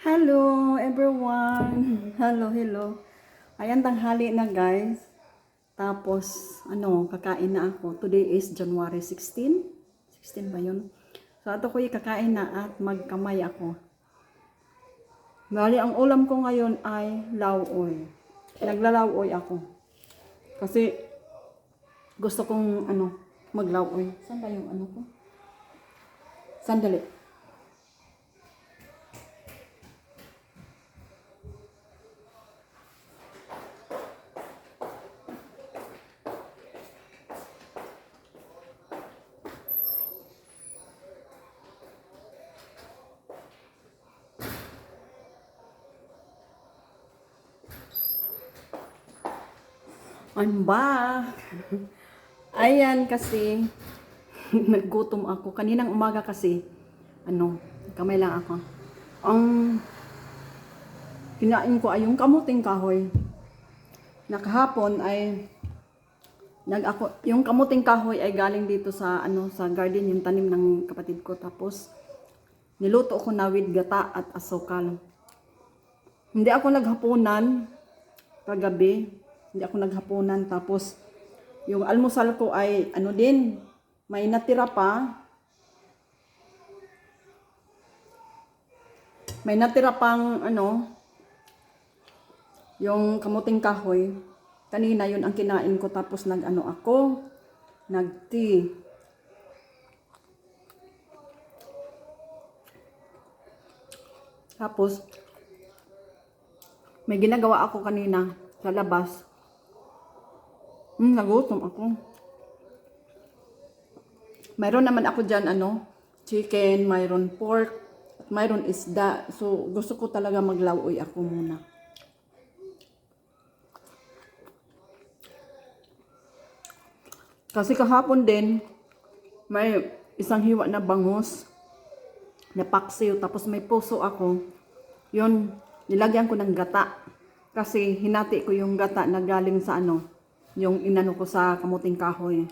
Hello everyone. Hello, hello. Ayan tanghali na guys. Tapos ano, kakain na ako. Today is January 16. 16 ba 'yun? So ato ko kakain na at magkamay ako. Bali, ang ulam ko ngayon ay lauoy. Naglalauoy ako. Kasi gusto kong ano, maglauoy. Saan ba yung ano ko? Sandali. I'm back. Ayan kasi, naggutom ako. Kaninang umaga kasi, ano, kamay lang ako. Ang kinain ko ay yung kamuting kahoy. Nakahapon ay nag ako, yung kamuting kahoy ay galing dito sa ano sa garden yung tanim ng kapatid ko tapos niluto ko na with gata at asukal. Hindi ako naghapunan kagabi. Hindi ako naghapunan. Tapos, yung almusal ko ay, ano din, may natira pa. May natira pang, ano, yung kamuting kahoy. Kanina yun ang kinain ko. Tapos, nag-ano ako, nag-tea. Tapos, may ginagawa ako kanina sa labas. Hmm, nagutom ako. Mayroon naman ako dyan, ano, chicken, mayroon pork, mayroon isda. So, gusto ko talaga maglauoy ako muna. Kasi kahapon din, may isang hiwa na bangus, na paksiw, tapos may puso ako. Yun, nilagyan ko ng gata. Kasi hinati ko yung gata na galing sa ano, yung inano ko sa kamuting kahoy.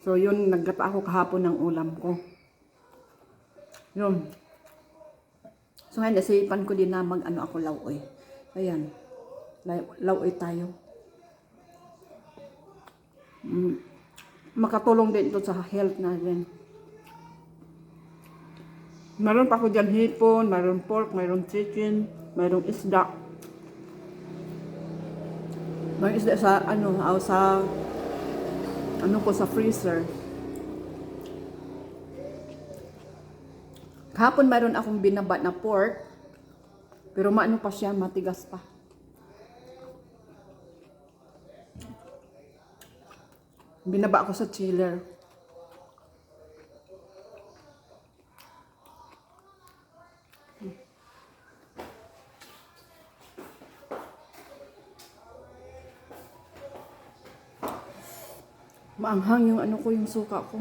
So yun, naggata ako kahapon ng ulam ko. Yun. So ngayon, nasipan ko din na mag ano ako lauoy. Ayan. Lauoy tayo. Mm. Makatulong din ito sa health natin. Meron pa ako dyan hipon, mayroon pork, mayroon chicken, mayroon isda. May isda sa ano, aw sa ano ko sa freezer. Kahapon mayroon akong binaba na pork. Pero maano pa siya, matigas pa. Binaba ko sa chiller. Maanghang yung ano ko, yung suka ko.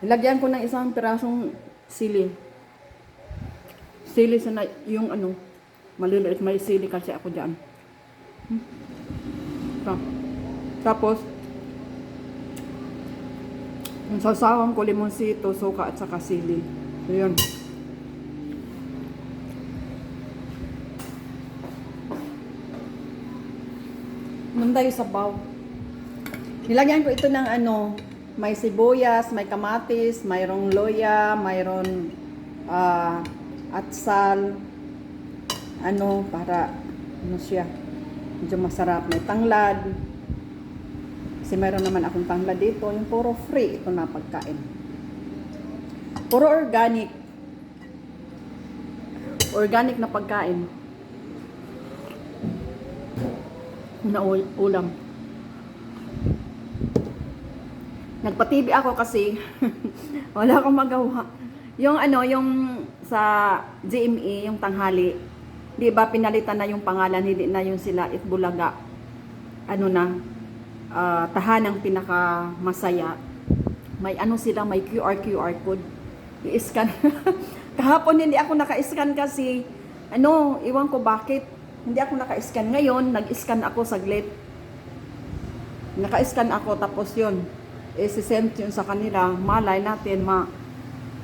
Lagyan ko ng isang pirasong sili. Sili sa yung ano, maliliit may sili kasi ako dyan. Hmm. Ta- Tapos, yung sasawang ko limonsito, suka at saka sili. So, yun. Munday sa baw. Nilagyan ko ito ng ano, may sibuyas, may kamatis, mayroong loya, mayroon ah, atsal, ano, para, ano siya, medyo masarap. May tanglad. Kasi mayroon naman akong tanglad dito. Yung puro free ito na pagkain. Puro organic. Organic na pagkain. Na ul- ulam. Nagpa-TV ako kasi wala akong magawa. Yung ano, yung sa GME, yung tanghali, di ba pinalitan na yung pangalan, hindi na yung sila Itbulaga. Ano na, ah, tahanang pinaka masaya. May ano sila, may QR QR code. I-scan. Kahapon hindi ako naka-scan kasi ano, iwan ko bakit. Hindi ako naka-scan. Ngayon, nag-scan ako saglit. Naka-scan ako tapos yun i-send yun sa kanila, malay natin, ma,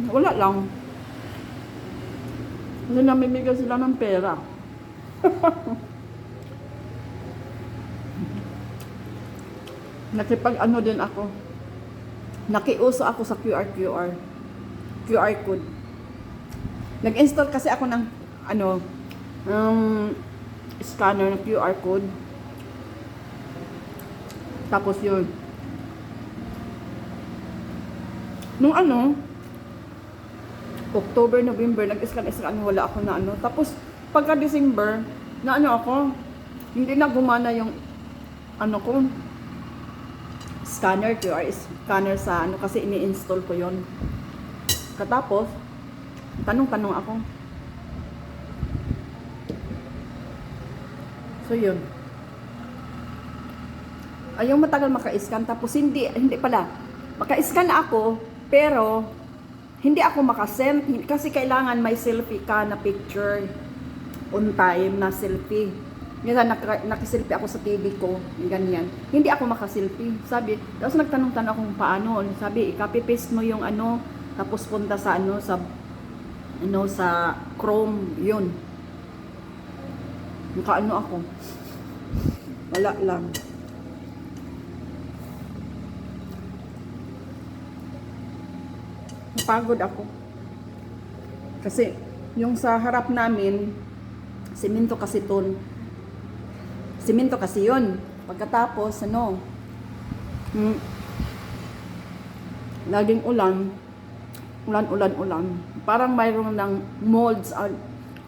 wala lang. Kasi namimigay sila ng pera. Nakipag ano din ako. Nakiuso ako sa QR QR. QR code. Nag-install kasi ako ng ano um, scanner ng QR code. Tapos yun. Nung ano, October, November, nag-scan-scan, wala ako na ano. Tapos, pagka December, na ano ako, hindi na gumana yung, ano ko, scanner, QR scanner sa ano, kasi ini-install ko yon Katapos, tanong-tanong ako. So, yun. Ayaw matagal maka-scan, tapos hindi, hindi pala. Maka-scan ako, pero, hindi ako makasend kasi kailangan may selfie ka na picture on time na selfie. Minsan naka, nakaselfie ako sa TV ko, ganyan. Hindi ako makaselfie. Sabi, tapos nagtanong-tanong ako kung paano. Sabi, i-copy-paste mo yung ano, tapos punta sa ano, sa ano, sa Chrome, yun. Nakaano ako. Wala lang. Napagod ako. Kasi yung sa harap namin, simento kasi ton. Simento kasi yun. Pagkatapos, ano, hmm, laging ulan, ulan, ulan, ulan. Parang mayroon ng molds. ah,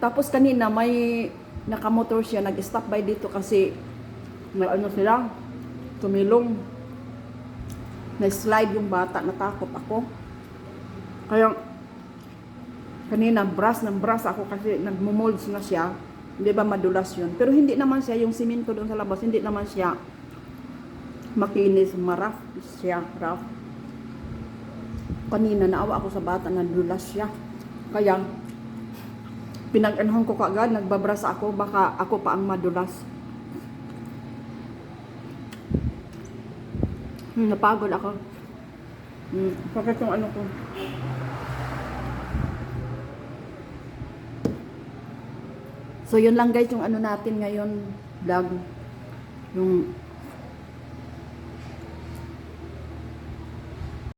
tapos kanina may nakamotor siya, nag-stop by dito kasi may ano sila, tumilong. Na-slide yung bata, natakot ako. Kaya, kanina, brass ng brass ako kasi nagmumolds na siya. Hindi ba madulas yun? Pero hindi naman siya, yung simento doon sa labas, hindi naman siya makinis, maraf siya, rough. Kanina, naawa ako sa bata, nadulas siya. Kaya, pinag-anuhan ko kaagad, nagbabras ako, baka ako pa ang madulas. Hmm, napagod ako. Hmm, bakit yung ano ko? So, yun lang guys, yung ano natin ngayon, vlog. Yung